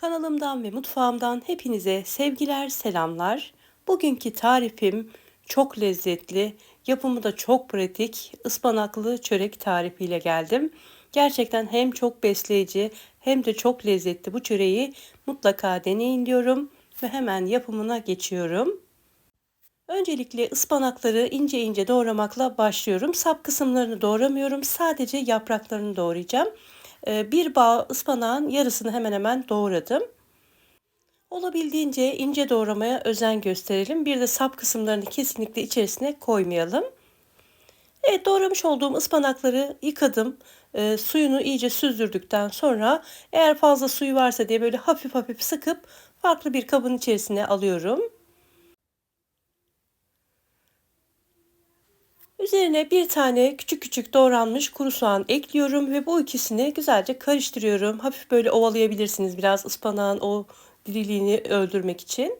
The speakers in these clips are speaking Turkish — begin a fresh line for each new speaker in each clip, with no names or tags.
Kanalımdan ve mutfağımdan hepinize sevgiler, selamlar. Bugünkü tarifim çok lezzetli, yapımı da çok pratik, ıspanaklı çörek tarifiyle geldim. Gerçekten hem çok besleyici hem de çok lezzetli bu çöreği mutlaka deneyin diyorum ve hemen yapımına geçiyorum. Öncelikle ıspanakları ince ince doğramakla başlıyorum. Sap kısımlarını doğramıyorum. Sadece yapraklarını doğrayacağım. Ee, bir bağ ıspanağın yarısını hemen hemen doğradım. Olabildiğince ince doğramaya özen gösterelim. Bir de sap kısımlarını kesinlikle içerisine koymayalım. Evet doğramış olduğum ıspanakları yıkadım. E, suyunu iyice süzdürdükten sonra eğer fazla suyu varsa diye böyle hafif hafif sıkıp farklı bir kabın içerisine alıyorum. Üzerine bir tane küçük küçük doğranmış kuru soğan ekliyorum ve bu ikisini güzelce karıştırıyorum. Hafif böyle ovalayabilirsiniz biraz ıspanağın o diriliğini öldürmek için.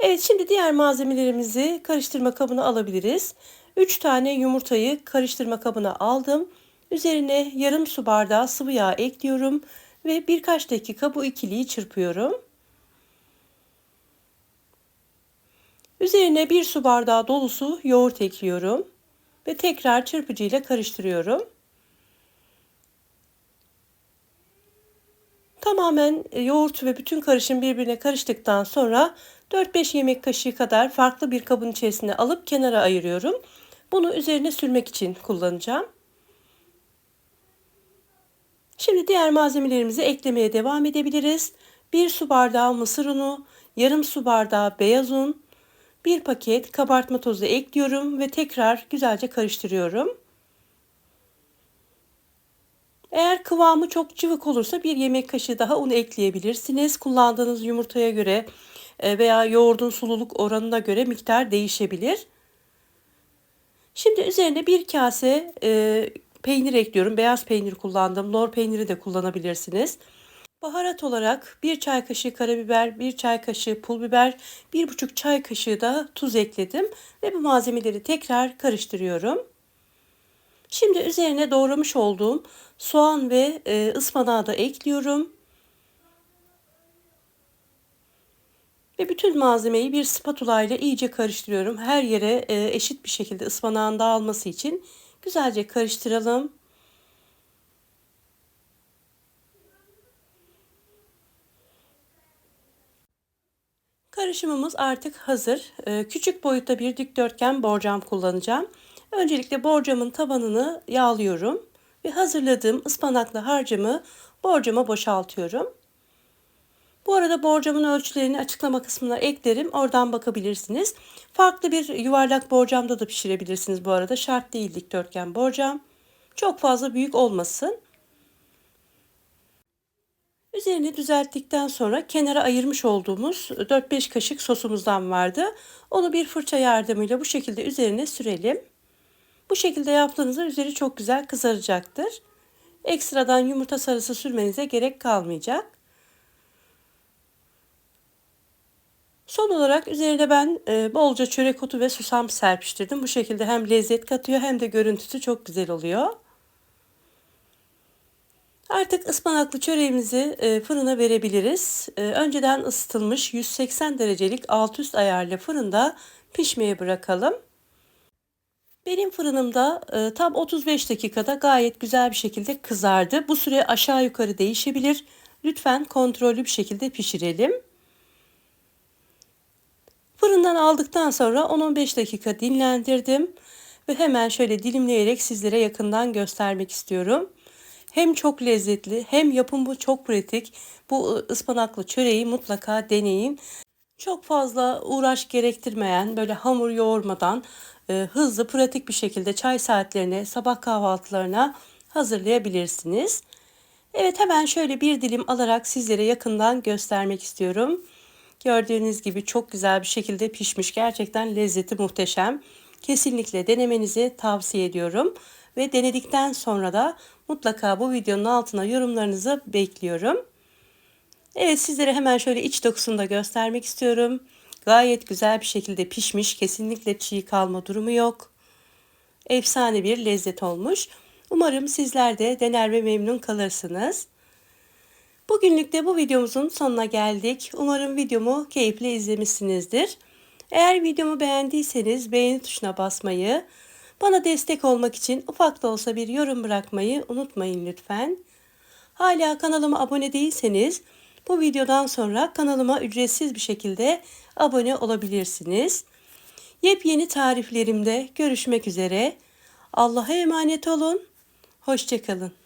Evet şimdi diğer malzemelerimizi karıştırma kabına alabiliriz. 3 tane yumurtayı karıştırma kabına aldım. Üzerine yarım su bardağı sıvı yağ ekliyorum ve birkaç dakika bu ikiliyi çırpıyorum. Üzerine bir su bardağı dolusu yoğurt ekliyorum ve tekrar çırpıcı ile karıştırıyorum. Tamamen e, yoğurt ve bütün karışım birbirine karıştıktan sonra 4-5 yemek kaşığı kadar farklı bir kabın içerisine alıp kenara ayırıyorum. Bunu üzerine sürmek için kullanacağım. Şimdi diğer malzemelerimizi eklemeye devam edebiliriz. 1 su bardağı mısır unu, yarım su bardağı beyaz un, bir paket kabartma tozu ekliyorum ve tekrar güzelce karıştırıyorum. Eğer kıvamı çok cıvık olursa bir yemek kaşığı daha un ekleyebilirsiniz. Kullandığınız yumurtaya göre e, veya yoğurdun sululuk oranına göre miktar değişebilir. Şimdi üzerine bir kase e, peynir ekliyorum. Beyaz peynir kullandım. Lor peyniri de kullanabilirsiniz. Baharat olarak bir çay kaşığı karabiber, bir çay kaşığı pul biber, bir buçuk çay kaşığı da tuz ekledim ve bu malzemeleri tekrar karıştırıyorum. Şimdi üzerine doğramış olduğum soğan ve e, ıspanağı da ekliyorum. Ve bütün malzemeyi bir spatula ile iyice karıştırıyorum. Her yere e, eşit bir şekilde ıspanağın dağılması için güzelce karıştıralım. Karışımımız artık hazır. E, küçük boyutta bir dikdörtgen borcam kullanacağım. Öncelikle borcamın tabanını yağlıyorum ve hazırladığım ıspanaklı harcımı borcama boşaltıyorum. Bu arada borcamın ölçülerini açıklama kısmına eklerim. Oradan bakabilirsiniz. Farklı bir yuvarlak borcamda da pişirebilirsiniz bu arada. Şart değil dikdörtgen borcam. Çok fazla büyük olmasın. Üzerini düzelttikten sonra kenara ayırmış olduğumuz 4-5 kaşık sosumuzdan vardı. Onu bir fırça yardımıyla bu şekilde üzerine sürelim. Bu şekilde yaptığınızda üzeri çok güzel kızaracaktır. Ekstradan yumurta sarısı sürmenize gerek kalmayacak. Son olarak üzerine ben e, bolca çörek otu ve susam serpiştirdim. Bu şekilde hem lezzet katıyor hem de görüntüsü çok güzel oluyor. Artık ıspanaklı çöreğimizi e, fırına verebiliriz. E, önceden ısıtılmış 180 derecelik alt üst ayarlı fırında pişmeye bırakalım. Benim fırınımda e, tam 35 dakikada gayet güzel bir şekilde kızardı. Bu süre aşağı yukarı değişebilir. Lütfen kontrollü bir şekilde pişirelim. Fırından aldıktan sonra 10-15 dakika dinlendirdim ve hemen şöyle dilimleyerek sizlere yakından göstermek istiyorum. Hem çok lezzetli hem yapımı çok pratik. Bu ıspanaklı çöreği mutlaka deneyin. Çok fazla uğraş gerektirmeyen böyle hamur yoğurmadan e, hızlı pratik bir şekilde çay saatlerine sabah kahvaltılarına hazırlayabilirsiniz. Evet hemen şöyle bir dilim alarak sizlere yakından göstermek istiyorum. Gördüğünüz gibi çok güzel bir şekilde pişmiş. Gerçekten lezzeti muhteşem. Kesinlikle denemenizi tavsiye ediyorum. Ve denedikten sonra da mutlaka bu videonun altına yorumlarınızı bekliyorum. Evet sizlere hemen şöyle iç dokusunu da göstermek istiyorum. Gayet güzel bir şekilde pişmiş. Kesinlikle çiğ kalma durumu yok. Efsane bir lezzet olmuş. Umarım sizler de dener ve memnun kalırsınız. Bugünlük de bu videomuzun sonuna geldik. Umarım videomu keyifle izlemişsinizdir. Eğer videomu beğendiyseniz beğeni tuşuna basmayı, bana destek olmak için ufak da olsa bir yorum bırakmayı unutmayın lütfen. Hala kanalıma abone değilseniz bu videodan sonra kanalıma ücretsiz bir şekilde abone olabilirsiniz. Yepyeni tariflerimde görüşmek üzere. Allah'a emanet olun. Hoşçakalın.